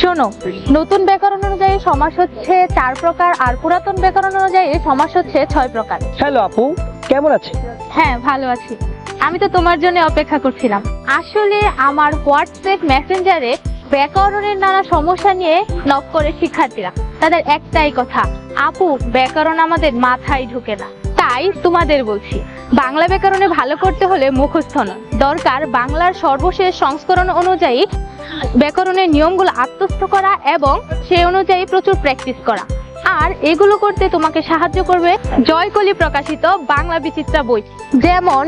শোনো নতুন ব্যাকরণ অনুযায়ী সমাস হচ্ছে চার প্রকার আর পুরাতন ব্যাকরণ অনুযায়ী সমাস হচ্ছে ছয় প্রকার। হ্যালো আপু কেমন আছে হ্যাঁ ভালো আছি। আমি তো তোমার জন্য অপেক্ষা করছিলাম। আসলে আমার হোয়াটসঅ্যাপ মেসেঞ্জারে ব্যাকরণের নানা সমস্যা নিয়ে নক করে শিক্ষার্থীরা তাদের একটাই কথা আপু ব্যাকরণ আমাদের মাথায় ঢুকে না। তাই তোমাদের বলছি, বাংলা ব্যাকরণে ভালো করতে হলে মুখস্থ নয়। দরকার বাংলার সর্বশেষ সংস্করণ অনুযায়ী ব্যাকরণের নিয়মগুলো আত্মস্থ করা এবং সে অনুযায়ী প্রচুর প্র্যাকটিস করা। আর এগুলো করতে তোমাকে সাহায্য করবে জয়কলি প্রকাশিত বাংলা বিচিত্রা বই। যেমন,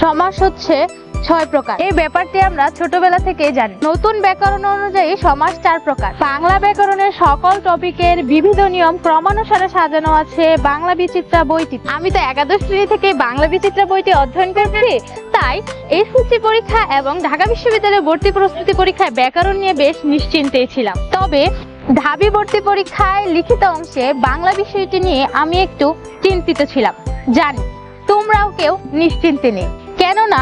সমাস হচ্ছে ছয় প্রকার। এই ব্যাপারটি আমরা ছোটবেলা থেকেই জানি। নতুন ব্যাকরণ অনুযায়ী সমাস চার প্রকার। বাংলা ব্যাকরণের সকল টপিকের বিবিধ নিয়ম ক্রমানুসারে সাজানো আছে বাংলা বিচিত্রা বইটি। আমি তো একাদশ শ্রেণি থেকে বাংলা বিচিত্রা বইটি অধ্যয়ন করেছি তাই এসএসসি পরীক্ষা এবং ঢাকা বিশ্ববিদ্যালয়ে ভর্তি প্রস্তুতি পরীক্ষায় ব্যাকরণ নিয়ে বেশ নিশ্চিন্তেই ছিলাম। তবে ঢাবি ভর্তি পরীক্ষায় লিখিত অংশে বাংলা বিষয়টি নিয়ে আমি একটু চিন্তিত ছিলাম। জানি, তোমরাও কেউ নিশ্চিন্তে নেই। কেননা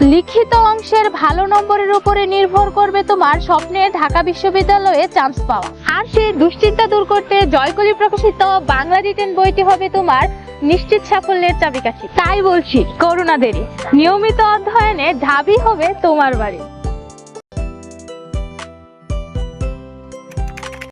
লিখিত অংশের ভালো নম্বরের উপরে নির্ভর করবে তোমার স্বপ্নে ঢাকা বিশ্ববিদ্যালয়ে চান্স পাওয়া। আর সেই দুশ্চিন্তা দূর করতে জয়কলি প্রকাশিত বাংলা রিটেন বইটি হবে তোমার নিশ্চিত সাফল্যের চাবিকাঠি। তাই বলছি, করোনা দেরি। নিয়মিত অধ্যয়নে ঢাবি হবে তোমার বাড়ি।